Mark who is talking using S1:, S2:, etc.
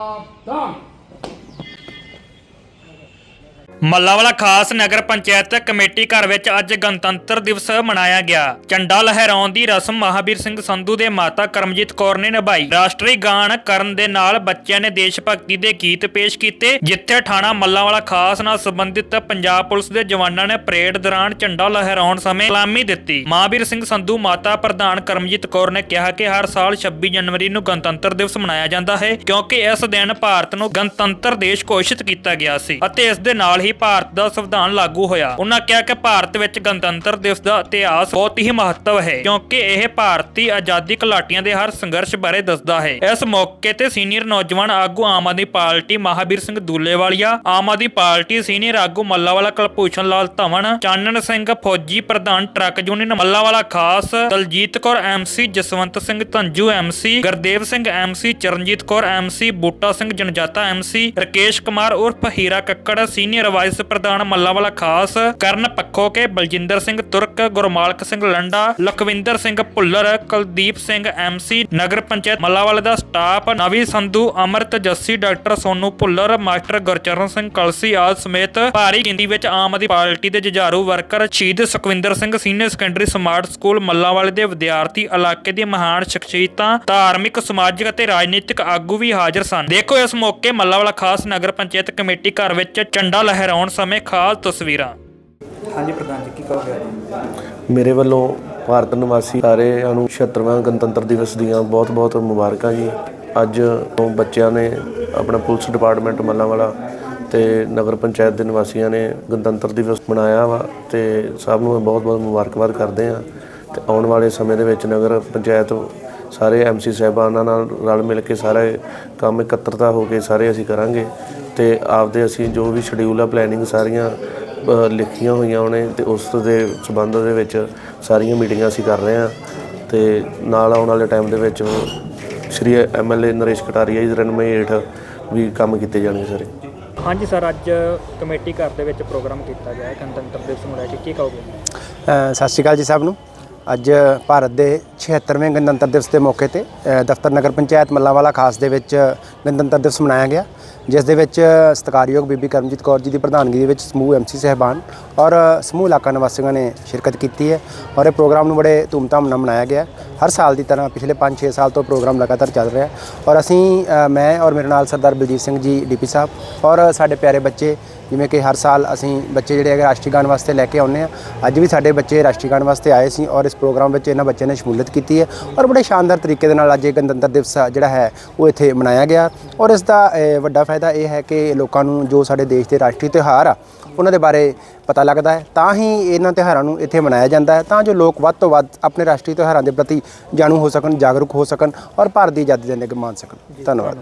S1: ਸਾਵਧਾਨ
S2: ਮੱਲਾਵਾਲਾ ਖਾਸ ਨਗਰ ਪੰਚਾਇਤ ਕਮੇਟੀ ਘਰ ਵਿੱਚ ਅੱਜ ਗਣਤੰਤਰ ਦਿਵਸ ਮਨਾਇਆ ਗਿਆ। ਝੰਡਾ ਲਹਿਰਾਉਣ ਦੀ ਰਸਮ ਮਹਾਵੀਰ ਸਿੰਘ ਸੰਧੂ ਦੇ ਮਾਤਾ ਕਰਮਜੀਤ ਕੌਰ ਨੇ ਨਿਭਾਈ। ਰਾਸ਼ਟਰੀ ਗਾਣ ਕਰਨ ਦੇ ਨਾਲ ਬੱਚਿਆਂ ਨੇ ਦੇਸ਼ ਭਗਤੀ ਦੇ ਗੀਤ ਪੇਸ਼ ਕੀਤੇ, ਜਿੱਥੇ ਥਾਣਾ ਮੱਲਾਵਾਲਾ ਖਾਸ ਨਾਲ ਸੰਬੰਧਿਤ ਪੰਜਾਬ ਪੁਲਿਸ ਦੇ ਜਵਾਨਾਂ ਨੇ ਪਰੇਡ ਦੌਰਾਨ ਝੰਡਾ ਲਹਿਰਾਉਣ ਸਮੇਂ ਸਲਾਮੀ ਦਿੱਤੀ। ਮਹਾਵੀਰ ਸਿੰਘ ਸੰਧੂ ਮਾਤਾ ਪ੍ਰਧਾਨ ਕਰਮਜੀਤ ਕੌਰ ਨੇ ਕਿਹਾ ਕਿ ਹਰ ਸਾਲ 26 ਜਨਵਰੀ ਨੂੰ ਗਣਤੰਤਰ ਦਿਵਸ ਮਨਾਇਆ ਜਾਂਦਾ ਹੈ, ਕਿਉਂਕਿ ਇਸ ਦਿਨ ਭਾਰਤ ਨੂੰ ਗਣਤੰਤਰ ਦੇਸ਼ ਘੋਸ਼ਿਤ ਕੀਤਾ ਗਿਆ ਸੀ ਅਤੇ ਇਸ ਦੇ ਨਾਲ ਹੀ ਭਾਰਤ ਦਾ ਸੰਵਿਧਾਨ ਲਾਗੂ ਹੋਇਆ। ਉਹਨਾਂ ਕਿਹਾ ਕਿ ਭਾਰਤ ਵਿੱਚ ਗਣਤੰਤਰ ਦਿਵਸ ਦਾ ਇਤਿਹਾਸ ਬਹੁਤ ਹੀ ਮਹੱਤਵ ਹੈ, ਕਿਉਂਕਿ ਇਹ ਭਾਰਤੀ ਆਜ਼ਾਦੀ ਘੁਲਾਟੀਆਂ ਦੇ ਹਰ ਸੰਘਰਸ਼ ਬਾਰੇ ਦੱਸਦਾ ਹੈ। ਇਸ ਮੌਕੇ ਤੇ ਸੀਨੀਅਰ ਨੌਜਵਾਨ ਆਗੂ ਆਮ ਆਦਮੀ ਪਾਰਟੀ ਮਹਾਵੀਰ ਸਿੰਘ ਦੂਲੇਵਾਲੀਆ, ਆਮ ਆਦਮੀ ਪਾਰਟੀ ਸੀਨੀਅਰ ਆਗੂ ਮੱਲਾਵਾਲਾ ਕੁਲਭੂਸ਼ਣ ਲਾਲ ਧਵਨ, ਚਾਨਣ ਸਿੰਘ ਫੌਜੀ ਪ੍ਰਧਾਨ truck union Mallawala Khas, Daljit Kaur MC Jaswant Singh Dhanju MC Gurdev Singh MC Charanjit Kaur MC Buta Singh Janjata MC Rakesh Kumar ਉਰਫ ਹੀਰਾ ਕੱਕੜ ਸੀਨੀਅਰ ਵਾਈਸ ਪ੍ਰਧਾਨ ਮੱਲਾਵਾਲਾ ਖਾਸ ਕਰਨ ਪੱਖੋਕੇ ਬਲਜਿੰਦਰ ਸਿੰਘ ਤੁਰਕ, ਗੁਰਮਾਲਕ ਸਿੰਘ ਲੰਡਾ, ਲਖਵਿੰਦਰ ਸਿੰਘ ਭੁੱਲਰ, ਕੁਲਦੀਪ ਸਿੰਘ ਐਮਸੀ ਨਗਰ ਪੰਚਾਇਤ ਮੱਲਾਵਾਲਾ ਦਾ staff, Navi Sandhu, Amrat Jassi, doctor Sonu Bhullar, master Gurcharan Singh Kalsi ਆਦ ਸਮੇਤ ਭਾਰੀ ਗਿਣਤੀ ਵਿੱਚ ਆਮ Aadmi party ਦੇ ਜੁਝਾਰੂ ਵਰਕਰ ਸ਼ਹੀਦ Sukhwinder Singh senior secondary smart school ਮੱਲਾਵਾਲੇ ਦੇ ਵਿਦਿਆਰਥੀ ਇਲਾਕੇ ਦੀਆਂ ਮਹਾਨ ਸ਼ਖਸੀਅਤਾਂ, ਧਾਰਮਿਕ, ਸਮਾਜਿਕ ਅਤੇ ਰਾਜਨੀਤਿਕ ਆਗੂ ਵੀ ਹਾਜ਼ਰ ਸਨ। ਦੇਖੋ ਇਸ ਮੌਕੇ ਮੱਲਾਵਾਲਾ ਖਾਸ ਨਗਰ ਪੰਚਾਇਤ ਕਮੇਟੀ ਘਰ ਵਿੱਚ ਝੰਡਾ ਲਹਿਰਾਉਣ ਸਮੇਂ ਖਾਸ ਤਸਵੀਰਾਂ।
S3: ਹਾਂਜੀ ਪ੍ਰਧਾਨ ਜੀ ਕੀ ਕਹੋਗੇ
S4: ਮੇਰੇ ਵੱਲੋਂ ਭਾਰਤ ਨਿਵਾਸੀ ਸਾਰਿਆਂ ਨੂੰ 76ਵਾਂ ਗਣਤੰਤਰ ਦਿਵਸ ਦੀਆਂ ਬਹੁਤ-ਬਹੁਤ ਮੁਬਾਰਕਾਂ ਜੀ। ਅੱਜ ਬੱਚਿਆਂ ਨੇ ਆਪਣਾ ਪੁਲਿਸ ਡਿਪਾਰਟਮੈਂਟ ਮੱਲਾਂਵਾਲਾ ਤੇ ਨਗਰ ਪੰਚਾਇਤ ਦੇ ਨਿਵਾਸੀਆਂ ਨੇ ਗਣਤੰਤਰ ਦਿਵਸ ਮਨਾਇਆ ਵਾ ਤੇ ਸਭ ਨੂੰ ਬਹੁਤ-ਬਹੁਤ ਮੁਬਾਰਕਬਾਦ ਕਰਦੇ ਆ ਤੇ ਆਉਣ ਵਾਲੇ ਸਮੇਂ ਦੇ ਵਿੱਚ ਨਗਰ ਪੰਚਾਇਤ ਸਾਰੇ ਐਮਸੀ ਸਾਹਿਬਾਨਾਂ ਨਾਲ ਰਲ ਮਿਲ ਕੇ ਸਾਰੇ ਕੰਮ ਇਕੱਤਰਤਾ ਹੋ ਕੇ ਸਾਰੇ ਅਸੀਂ ਕਰਾਂਗੇ ਤੇ ਆਪਦੇ ਅਸੀਂ ਜੋ ਵੀ ਸ਼ਡਿਊਲ ਆ ਪਲੈਨਿੰਗ ਸਾਰੀਆਂ ਲਿਖੀਆਂ ਹੋਈਆਂ ਉਹਨੇ ਤੇ ਉਸ ਦੇ ਸਬੰਧ ਦੇ ਵਿੱਚ ਸਾਰੀਆਂ ਮੀਟਿੰਗਾਂ ਅਸੀਂ ਕਰ ਰਹੇ ਹਾਂ ਤੇ ਨਾਲ ਆਉਣ ਵਾਲੇ ਟਾਈਮ ਦੇ ਵਿੱਚ ਸ਼੍ਰੀ ਐਮਐਲਏ ਨਰੇਸ਼ ਕਟਾਰੀਆ ਜੀ ਦੇ ਰਹਿਨੁਮਾਈ ਹੇਠ ਵੀ ਕੰਮ ਕੀਤੇ ਜਾਣਗੇ ਸਾਰੇ।
S2: ਹਾਂਜੀ ਸਰ ਅੱਜ ਕਮੇਟੀ ਘਰ ਦੇ ਵਿੱਚ ਪ੍ਰੋਗਰਾਮ ਕੀਤਾ ਗਿਆ ਗਣਤੰਤਰ ਦਿਵਸ ਨੂੰ ਲੈ ਕੇ। ਕੀ ਕਹੋਗੇ?
S5: ਸਤਿ ਸ਼੍ਰੀ ਅਕਾਲ ਜੀ ਸਭ ਨੂੰ। ਅੱਜ ਭਾਰਤ ਦੇ 76ਵੇਂ ਗਣਤੰਤਰ ਦਿਵਸ ਦੇ ਮੌਕੇ ਤੇ ਦਫ਼ਤਰ ਨਗਰ ਪੰਚਾਇਤ ਮੱਲਾਂਵਾਲਾ ਖਾਸ ਦੇ ਵਿੱਚ ਗਣਤੰਤਰ ਦਿਵਸ ਮਨਾਇਆ ਗਿਆ, ਜਿਸ ਦੇ ਵਿੱਚ ਸਤਿਕਾਰਯੋਗ ਬੀਬੀ ਕਰਮਜੀਤ ਕੌਰ ਜੀ ਦੀ ਪ੍ਰਧਾਨਗੀ ਦੇ ਵਿੱਚ ਸਮੂਹ ਐਮਸੀ ਸਹਿਬਾਨ ਔਰ ਸਮੂਹ ਇਲਾਕਾ ਨਿਵਾਸੀਆਂ ਨੇ ਸ਼ਿਰਕਤ ਕੀਤੀ ਹੈ ਔਰ ਇਹ ਪ੍ਰੋਗਰਾਮ ਨੂੰ ਬੜੇ ਧੂਮਧਾਮ ਨਾਲ ਮਨਾਇਆ ਗਿਆ। ਹਰ ਸਾਲ ਦੀ ਤਰ੍ਹਾਂ ਪਿਛਲੇ 5-6 ਸਾਲ ਤੋਂ ਪ੍ਰੋਗਰਾਮ ਲਗਾਤਾਰ ਚੱਲ ਰਿਹਾ ਔਰ ਅਸੀਂ ਮੈਂ ਔਰ ਮੇਰੇ ਨਾਲ ਸਰਦਾਰ ਬਲਜੀਤ ਸਿੰਘ ਜੀ ਡੀਪੀ ਸਾਹਿਬ ਔਰ ਸਾਡੇ ਪਿਆਰੇ ਬੱਚੇ ਜਿਵੇਂ ਕਿ ਹਰ ਸਾਲ ਅਸੀਂ ਬੱਚੇ ਜਿਹੜੇ ਹੈਗੇ ਰਾਸ਼ਟਰੀ ਗਾਨ ਵਾਸਤੇ ਲੈ ਕੇ ਆਉਂਦੇ ਆ ਅੱਜ ਵੀ ਸਾਡੇ ਬੱਚੇ ਰਾਸ਼ਟਰੀ ਗਾਨ ਵਾਸਤੇ ਆਏ ਸੀ ਔਰ ਇਸ ਪ੍ਰੋਗਰਾਮ ਵਿੱਚ ਇਹਨਾਂ ਬੱਚਿਆਂ ਨੇ ਸ਼ਮੂਲੀਅਤ ਕੀਤੀ ਹੈ ਔਰ ਬੜੇ ਸ਼ਾਨਦਾਰ ਤਰੀਕੇ ਦੇ ਨਾਲ ਅੱਜ ਇਹ ਗਣਤੰਤਰ ਦਿਵਸ ਆ ਜਿਹੜਾ ਹੈ, ਉਹ ਇੱਥੇ ਮਨਾਇਆ ਗਿਆ। ਔਰ ਇਸ ਦਾ ਵੱਡਾ ਫਾਇਦਾ ਇਹ ਹੈ ਕਿ ਲੋਕਾਂ ਨੂੰ ਜੋ ਸਾਡੇ ਦੇਸ਼ ਦੇ ਰਾਸ਼ਟਰੀ ਤਿਉਹਾਰ ਆ, ਉਹਨਾਂ ਦੇ ਬਾਰੇ ਪਤਾ ਲੱਗਦਾ ਹੈ। ਤਾਂ ਹੀ ਇਹਨਾਂ ਤਿਉਹਾਰਾਂ ਨੂੰ ਇੱਥੇ ਮਨਾਇਆ ਜਾਂਦਾ ਹੈ। ਤਾਂ ਜੋ ਲੋਕ ਵੱਧ ਤੋਂ ਵੱਧ ਆਪਣੇ ਰਾਸ਼ਟਰੀ ਤਿਉਹਾਰਾਂ ਦੇ ਪ੍ਰਤੀ ਜਾਣੂ ਹੋ ਸਕਣ, ਜਾਗਰੂਕ ਹੋ ਸਕਣ ਔਰ ਭਾਰਤ ਦੀ ਆਜ਼ਾਦੀ ਦੇ ਨਿੱਘ ਮਾਣ ਸਕਣ। ਧੰਨਵਾਦ।